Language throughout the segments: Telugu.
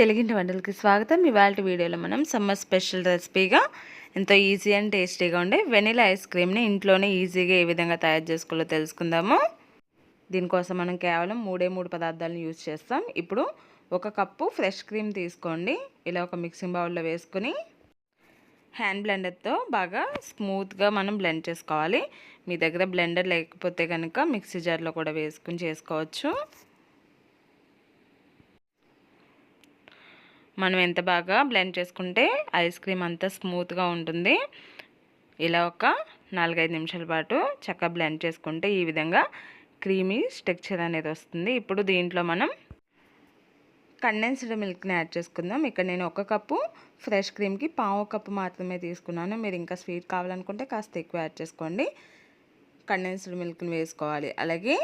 తెలుగింటి వంటలకి స్వాగతం. ఇవాళ వీడియోలో మనం సమ్మర్ స్పెషల్ రెసిపీగా ఎంతో ఈజీ అండ్ టేస్టీగా ఉండే వెనిలా ఐస్ క్రీమ్ని ఇంట్లోనే ఈజీగా ఏ విధంగా తయారు చేసుకోవాలో తెలుసుకుందాము. దీనికోసం మనం కేవలం మూడే మూడు పదార్థాలను యూజ్ చేస్తాం. ఇప్పుడు ఒక కప్పు ఫ్రెష్ క్రీమ్ తీసుకోండి. ఇలా ఒక మిక్సింగ్ బౌల్లో వేసుకుని హ్యాండ్ బ్లెండర్తో బాగా స్మూత్గా మనం బ్లెండ్ చేసుకోవాలి. మీ దగ్గర బ్లెండర్ లేకపోతే కనుక మిక్సీ జార్లో కూడా వేసుకుని చేసుకోవచ్చు. మనం ఎంత బాగా బ్లెండ్ చేసుకుంటే ఐస్ క్రీమ్ అంతా స్మూత్గా ఉంటుంది. ఇలా ఒక నాలుగైదు నిమిషాల పాటు చక్కగా బ్లెండ్ చేసుకుంటే ఈ విధంగా క్రీమీ స్ట్రక్చర్ అనేది వస్తుంది. ఇప్పుడు దీంట్లో మనం కండెన్స్డ్ మిల్క్ని యాడ్ చేసుకుందాం. ఇక్కడ నేను ఒక కప్పు ఫ్రెష్ క్రీమ్కి పావు కప్పు మాత్రమే తీసుకున్నాను. మీరు ఇంకా స్వీట్ కావాలనుకుంటే కాస్త ఎక్కువ యాడ్ చేసుకోండి. కండెన్స్డ్ మిల్క్ని వేసుకోవాలి. అలాగే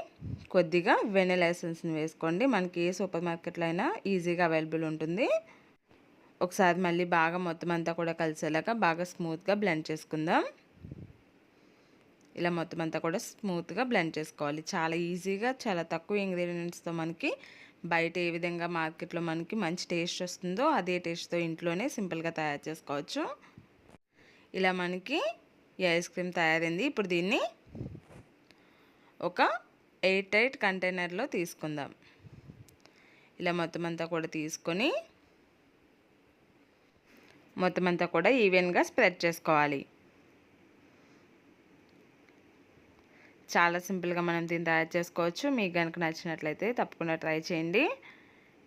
కొద్దిగా వెనిలా ఎసెన్స్ని వేసుకోండి. మనకి ఏ సూపర్ మార్కెట్లో అయినా ఈజీగా అవైలబుల్ ఉంటుంది. ఒకసారి మళ్ళీ బాగా మొత్తం అంతా కూడా కలిసేలాగా బాగా స్మూత్గా బ్లెండ్ చేసుకుందాం. ఇలా మొత్తం అంతా కూడా స్మూత్గా బ్లెండ్ చేసుకోవాలి. చాలా ఈజీగా చాలా తక్కువ ఇంగ్రీడియంట్స్తో మనకి బయట ఏ విధంగా మార్కెట్లో మనకి మంచి టేస్ట్ వస్తుందో అదే టేస్ట్తో ఇంట్లోనే సింపుల్గా తయారు చేసుకోవచ్చు. ఇలా మనకి ఈ ఐస్ క్రీమ్ తయారైంది. ఇప్పుడు దీన్ని ఒక ఎయిట్ ఎయిట్ కంటైనర్లో తీసుకుందాం. ఇలా మొత్తం అంతా కూడా తీసుకొని మొత్తం అంతా కూడా ఈవెన్గా స్ప్రెడ్ చేసుకోవాలి. చాలా సింపుల్గా మనం దీన్ని తయారు చేసుకోవచ్చు. మీకు కనుక నచ్చినట్లయితే తప్పకుండా ట్రై చేయండి.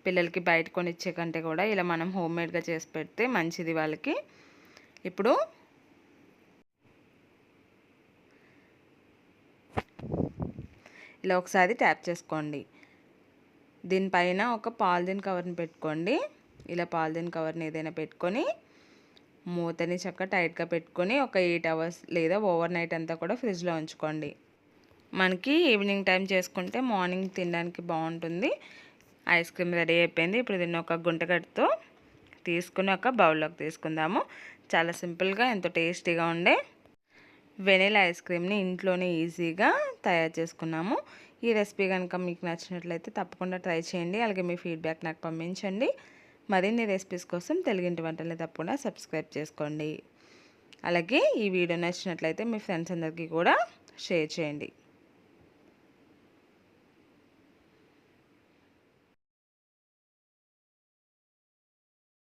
పిల్లలకి బయట కొనిచ్చే కంటే కూడా ఇలా మనం హోమ్ మేడ్గా చేసి పెడితే మంచిది వాళ్ళకి. ఇప్పుడు ఇలా ఒకసారి ట్యాప్ చేసుకోండి. దీనిపైన ఒక పాలిథిన్ కవర్ని పెట్టుకోండి. ఇలా పాలిథిన్ కవర్ని ఏదైనా పెట్టుకొని మూతని చక్క టైట్గా పెట్టుకొని ఒక ఎయిట్ అవర్స్ లేదా ఓవర్ నైట్ అంతా కూడా ఫ్రిడ్జ్లో ఉంచుకోండి. మనకి ఈవినింగ్ టైం చేసుకుంటే మార్నింగ్ తినడానికి బాగుంటుంది. ఐస్ క్రీమ్ రెడీ అయిపోయింది. ఇప్పుడు దీన్ని ఒక గుంటగడ్డతో తీసుకుని ఒక బౌల్లోకి తీసుకుందాము. చాలా సింపుల్గా ఎంతో టేస్టీగా ఉండే వెనీలా ఐస్ క్రీమ్ని ఇంట్లోనే ఈజీగా తయారు చేసుకున్నాము. ఈ రెసిపీ కనుక మీకు నచ్చినట్లయితే తప్పకుండా ట్రై చేయండి. అలాగే మీ ఫీడ్బ్యాక్ నాకు పంపించండి. మరిన్ని రెసిపీస్ కోసం తెలుగింటి వంటల్ని తప్పకుండా సబ్స్క్రైబ్ చేసుకోండి. అలాగే ఈ వీడియో నచ్చినట్లయితే మీ ఫ్రెండ్స్ అందరికీ కూడా షేర్ చేయండి.